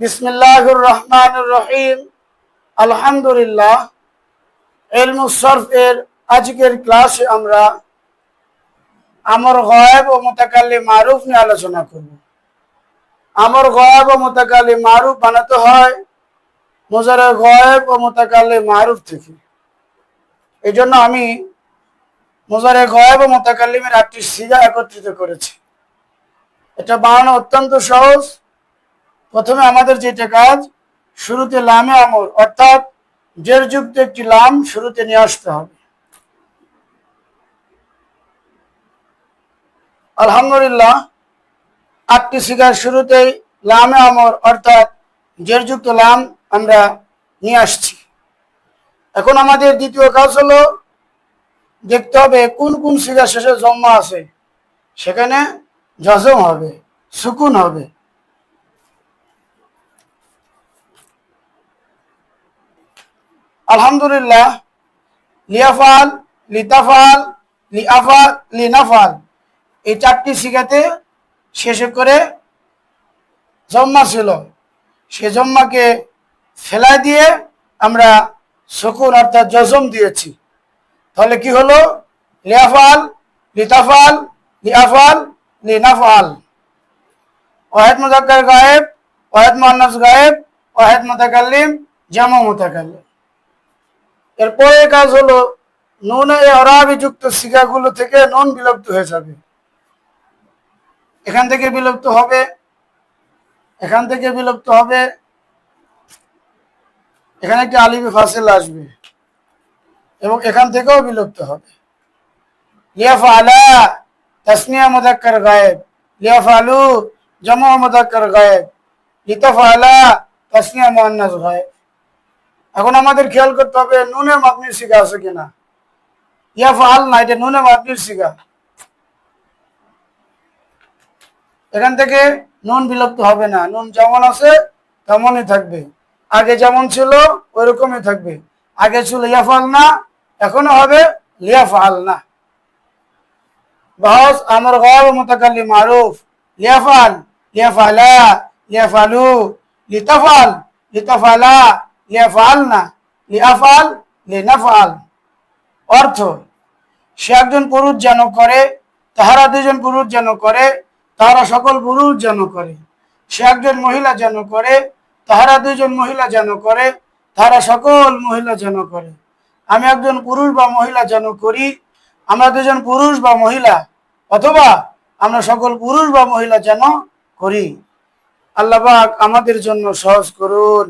বিসমিল্লাহুর রহমানুর রহিম আলহামদুলিল্লাহ, এলমুসরফ এর আজকের ক্লাসে আমরা আমর গয়েব ও মোতাকাল্লি মারুফ নিয়ে আলোচনা করব। আমর গয়েব ও মোতাকাল্লি মারুফ বানাতে হয় মোজারে গয়েব ও মোতাকাল্লি মারুফ থেকে। এই জন্য আমি মোজারে গয়েব ও মোতাকাল্লিমের একটি সিজা একত্রিত করেছি। এটা বানানো অত্যন্ত সহজ। প্রথমে আমাদের যেটা কাজ, শুরুতে লামে আমর অর্থাৎ জের যুক্ত একটি লাম শুরুতে নিয়ে আসতে হবে। আলহামদুলিল্লাহ, আটটি শিকার শুরুতেই লামে আমর অর্থাৎ জের যুক্ত লাম আমরা নিয়ে আসছি। এখন আমাদের দ্বিতীয় কাজ হলো, দেখতে হবে কোন কোন শিকার শেষে জন্মা আছে। সেখানে জজম হবে, সুকুন হবে। আলহামদুলিল্লাহ, লিয়াফাল, লিতাফাল, লিআফাল, লিনাফাল, এই চারটি শিখাতে শেষে করে জম্মা ছিল। সে জম্মাকে ফেলাই দিয়ে আমরা শকুন অর্থাৎ জজম দিয়েছি। তাহলে কি হলো? লিয়াফাল, লিতাফাল, লিআফাল, লিনাফাল। ওয়াহেদ মুজাক্কার গায়েব, ওয়াহেদ মুআন্নাস গায়েব, ওয়াহেদ মুতাকাল্লিম, জামা মুতাকাল্লিম। এরপরে কাজ হলো, নুনে অরাবি যুক্ত শিখাগুলো থেকে নুন বিলুপ্ত হয়ে যাবে। এখান থেকে বিলুপ্ত হবে, এখান থেকে বিলুপ্ত হবে, এখানে একটি আলিবি ফাসিল আসবে এবং এখান থেকেও বিলুপ্ত হবে। লিয়াফালা তাসনিয়া মুদাক্কার গায়েব, লিয়াফালু জামা মুদাক্কার গায়েব, লিতাফালা তাসনিয়া মুআন্নাস গায়েব। এখন আমাদের খেয়াল করতে হবে নুনে মাপনির শিখা আছে কিনা? ইয়া ফাল না, এটা নুনে মাপনির শিখা এখান থেকে নুন বিলুপ্ত হবে না, নুন যেমন আছে তেমনই থাকবে। আগে যেমন ছিল ওই রকমই থাকবে। আগে ছিল ইয়াফাল না এখনও হবে লিয়াফাল না। বহস আমর গব মুতাকাল্লি মারুফ। লিয়াফাল লিয়াফালা লিয়াফালু লিতাফাল, লিতাফালা। লিয়াফালনা লিয়াফাল লিনাফাল। অর্থ, সে একজন পুরুষ যেন করে, তাহারা দুজন পুরুষ যেন করে, তাহারা সকল পুরুষ যেন করে। সে একজন মহিলা যেন করে, তাহারা দুজন মহিলা যেন করে, তাহারা সকল মহিলা যেন করে। আমি একজন পুরুষ বা মহিলা যেন করি, আমরা দুজন পুরুষ বা মহিলা, অথবা আমরা সকল পুরুষ বা মহিলা যেন করি। আল্লাহ আমাদের জন্য সহজ করুন।